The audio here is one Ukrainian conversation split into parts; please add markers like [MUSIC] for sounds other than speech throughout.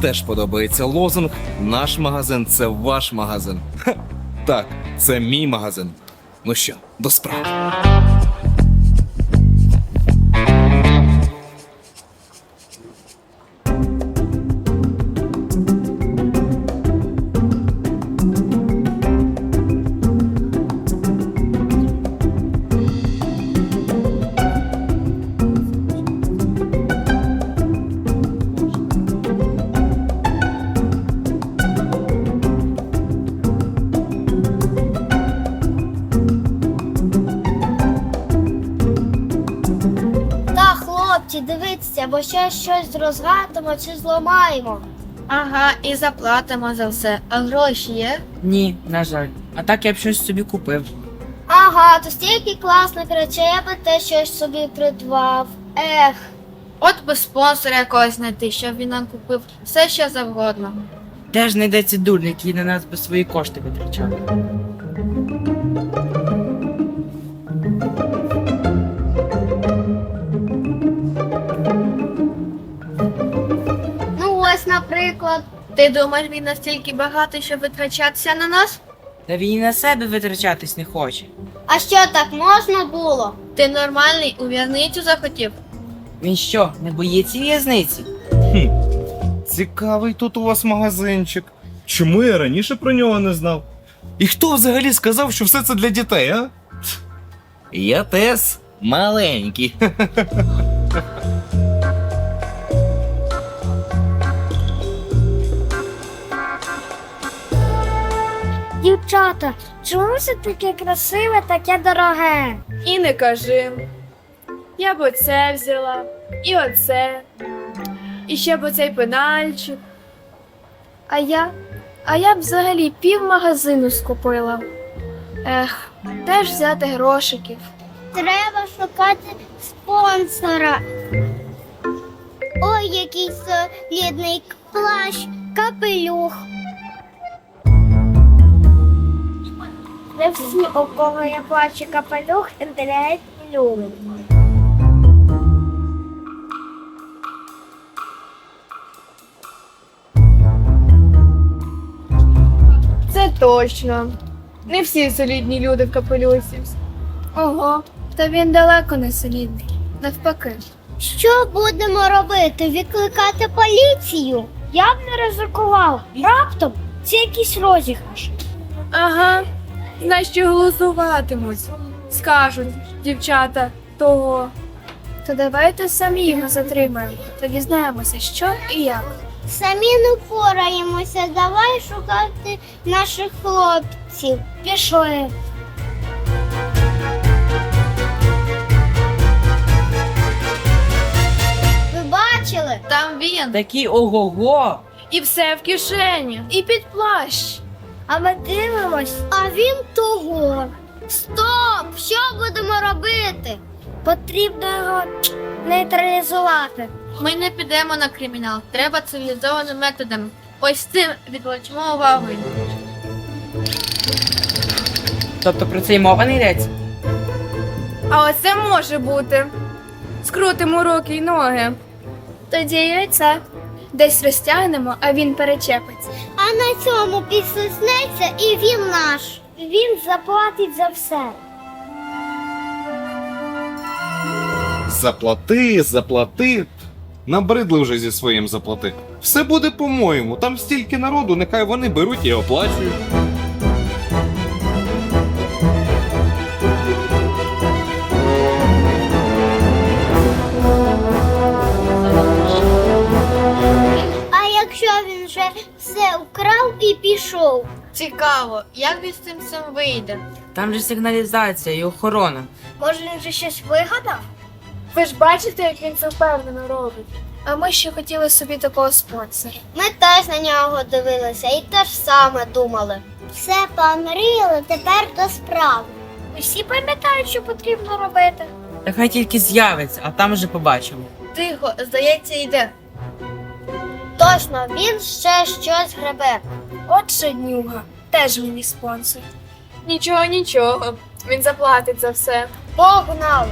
Теж подобається лозунг. Наш магазин це ваш магазин. Ха, так, це мій магазин. Ну що, до справи. Хлопці, дивіться, бо ще щось розгатимо чи зламаємо. Ага, і заплатимо за все. А гроші є? Ні, на жаль. А так я б щось собі купив. Ага, то стільки класних речей, я би те щось собі придбав. Ех, От би спонсора якогось знайти, щоб він нам купив все, що завгодно. Де ж знайдеться дурник, який на нас би свої кошти витрачав? Наприклад. Ти думаєш, він настільки багатий, щоб витрачатися на нас? Та він і на себе витрачатись не хоче. А що так можна було? Ти нормальний у в'язницю захотів? Він що, не боїться в'язниці? Цікавий тут у вас магазинчик. Чому я раніше про нього не знав? І хто взагалі сказав, що все це для дітей, а? Я тес маленький. [LAUGHS] Дівчата, чому це таке красиве, таке дороге? І не кажи. Я б оце взяла, і оце, і ще б оцей пенальчик. А я? А я б взагалі пів магазину скупила. Ех, де ж взяти грошиків? Треба шукати спонсора. Ой, який солідний плащ, капелюх. Не всі, у кого є плащ і капелюх, інтернет люблять. Це точно. Не всі солідні люди в капелюсі. Ого, та він далеко не солідний. Навпаки. Що будемо робити? Відкликати поліцію? Я б не ризикував. Раптом це якийсь розіграш. Ага, значить голосуватимуть. Скажуть, дівчата, того. То давайте самі його затримаємо. Та дізнаємося, що і як. Самі не впораємося. Давай шукати наших хлопців. Пішли. Ви бачили? Там він. Такі ого-го! І все в кишені, і під плащ. А ми дивимось, а він того. Стоп! Що будемо робити? Потрібно його нейтралізувати. Ми не підемо на кримінал. Треба цивілізованим методом. Ось цим відволічимо увагу. Тобто про це й мова не йдеться? А оце може бути. Скрутимо руки й ноги. Тоді яйця. Десь розтягнемо, а він перечепиться. А на цьому підсоснеться і він наш. Він заплатить за все. Заплати, заплати. Набридли вже зі своїм заплати. Все буде по-моєму. Там стільки народу, нехай вони беруть і оплачують. І пішов? Цікаво, як він з цим всім вийде? Там же сигналізація і охорона. Може, він вже щось вигадав? Ви ж бачите, як він це впевнено робить. А ми ще хотіли собі такого спонсора. Ми теж на нього дивилися і те ж саме думали. Все помріли, тепер до справ. Усі пам'ятають, що потрібно робити. Та хай тільки з'явиться, а там вже побачимо. Тихо, здається, йде. Точно, він ще щось гребе. От шеднюга, теж мені спонсор. Нічого, нічого. Він заплатить за все. Погнали!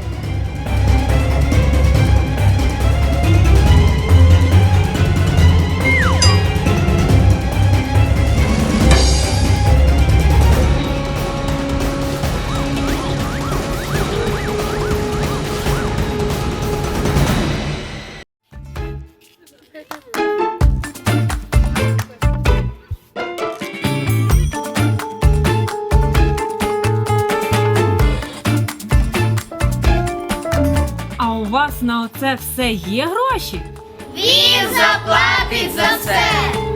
вас на оце все є гроші? Він заплатить за все.